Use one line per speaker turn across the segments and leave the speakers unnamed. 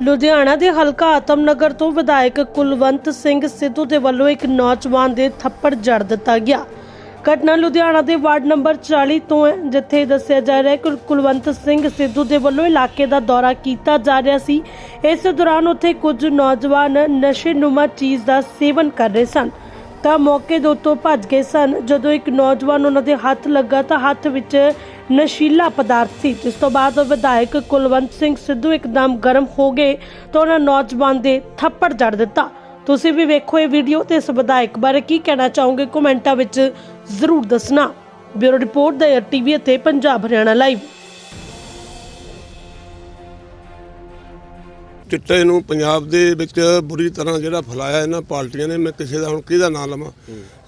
ਲੁਧਿਆਣਾ ਦੇ ਹਲਕਾ ਆਤਮਨਗਰ ਤੋਂ ਵਿਧਾਇਕ ਕੁਲਵੰਤ ਸਿੰਘ ਸਿੱਧੂ ਦੇ ਵੱਲੋਂ ਇੱਕ ਨੌਜਵਾਨ ਦੇ ਥੱਪੜ ਜੜ ਦਿੱਤਾ ਗਿਆ। ਘਟਨਾ ਲੁਧਿਆਣਾ ਦੇ ਵਾਰਡ ਨੰਬਰ 40 ਤੋਂ ਹੈ, ਜਿੱਥੇ ਦੱਸਿਆ ਜਾ ਰਿਹਾ ਹੈ ਕਿ ਕੁਲਵੰਤ ਸਿੰਘ ਸਿੱਧੂ ਦੇ ਵੱਲੋਂ ਇਲਾਕੇ ਦਾ ਦੌਰਾ ਕੀਤਾ ਜਾ ਰਿਹਾ ਸੀ। ਇਸ ਦੌਰਾਨ ਉੱਥੇ ਕੁਝ ਨੌਜਵਾਨ ਨਸ਼ੇ ਨੁਮਾ ਚੀਜ਼ ਦਾ ਸੇਵਨ ਕਰ ਰਹੇ ਸਨ। ਤਾਂ ਮੌਕੇ ਦੇ ਉੱਤੋਂ ਭੱਜ ਗਏ ਸਨ। ਜਦੋਂ ਇੱਕ ਨੌਜਵਾਨ ਉਹਨਾਂ ਦੇ ਹੱਥ ਲੱਗਾ ਤਾਂ ਹੱਥ ਵਿੱਚ ਨਸ਼ੀਲਾ ਪਦਾਰਥ ਸੀ। ਜਿਸ ਤੋਂ ਬਾਅਦ ਵਿਧਾਇਕ ਕੁਲਵੰਤ ਸਿੰਘ ਸਿੱਧੂ ਇੱਕਦਮ ਗਰਮ ਹੋ ਗਏ ਤਾਂ ਉਹਨਾਂ ਨੌਜਵਾਨ ਦੇ ਥੱਪੜ ਜੜ ਦਿੱਤਾ। ਤੁਸੀਂ ਵੀ ਵੇਖੋ ਇਹ ਵੀਡੀਓ ਤੇ ਇਸ ਵਿਧਾਇਕ ਬਾਰੇ ਕੀ ਕਹਿਣਾ ਚਾਹੋਗੇ ਕਮੈਂਟਾਂ ਵਿੱਚ ਜ਼ਰੂਰ ਦੱਸਣਾ। ਬਿਊਰੋ ਰਿਪੋਰਟ ਦਾ ਟੀਵੀ ਅਤੇ ਪੰਜਾਬ ਹਰਿਆਣਾ ਲਾਈਵ।
ਚਿੱਟੇ ਨੂੰ ਪੰਜਾਬ ਦੇ ਵਿੱਚ ਬੁਰੀ ਤਰ੍ਹਾਂ ਜਿਹੜਾ ਫੈਲਾਇਆ ਇਹਨਾਂ ਪਾਰਟੀਆਂ ਨੇ, ਮੈਂ ਕਿਸੇ ਦਾ ਹੁਣ ਕਿਹਦਾ ਨਾਂ ਲਵਾਂ?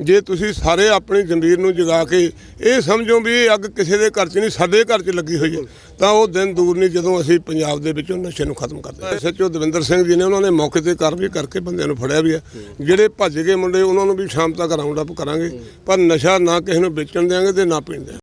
ਜੇ ਤੁਸੀਂ ਸਾਰੇ ਆਪਣੀ ਜ਼ਮੀਰ ਨੂੰ ਜਗਾ ਕੇ ਇਹ ਸਮਝੋ ਵੀ ਇਹ ਅੱਗ ਕਿਸੇ ਦੇ ਘਰ 'ਚ ਨਹੀਂ, ਸਾਡੇ ਘਰ 'ਚ ਲੱਗੀ ਹੋਈ ਹੈ, ਤਾਂ ਉਹ ਦਿਨ ਦੂਰ ਨਹੀਂ ਜਦੋਂ ਅਸੀਂ ਪੰਜਾਬ ਦੇ ਵਿੱਚੋਂ ਨਸ਼ੇ ਨੂੰ ਖਤਮ ਕਰਦੇ ਸੱਚੋ ਦਵਿੰਦਰ ਸਿੰਘ ਜੀ ਨੇ ਉਹਨਾਂ ਨੇ ਮੌਕੇ ਤੇ ਕਾਰਵਾਈ ਕਰਕੇ ਬੰਦਿਆਂ ਨੂੰ ਫੜਿਆ ਵੀ ਹੈ। ਜਿਹੜੇ ਭੱਜ ਗਏ ਮੁੰਡੇ, ਉਹਨਾਂ ਨੂੰ ਵੀ ਸ਼ਾਮ ਤੱਕ ਰਾਉਂਡ ਅਪ ਕਰਾਂਗੇ, ਪਰ ਨਸ਼ਾ ਨਾ ਕਿਸੇ ਨੂੰ ਵੇਚਣ ਦਿਆਂਗੇ ਤੇ ਨਾ ਪੀਣ ਦਿਆਂਗੇ।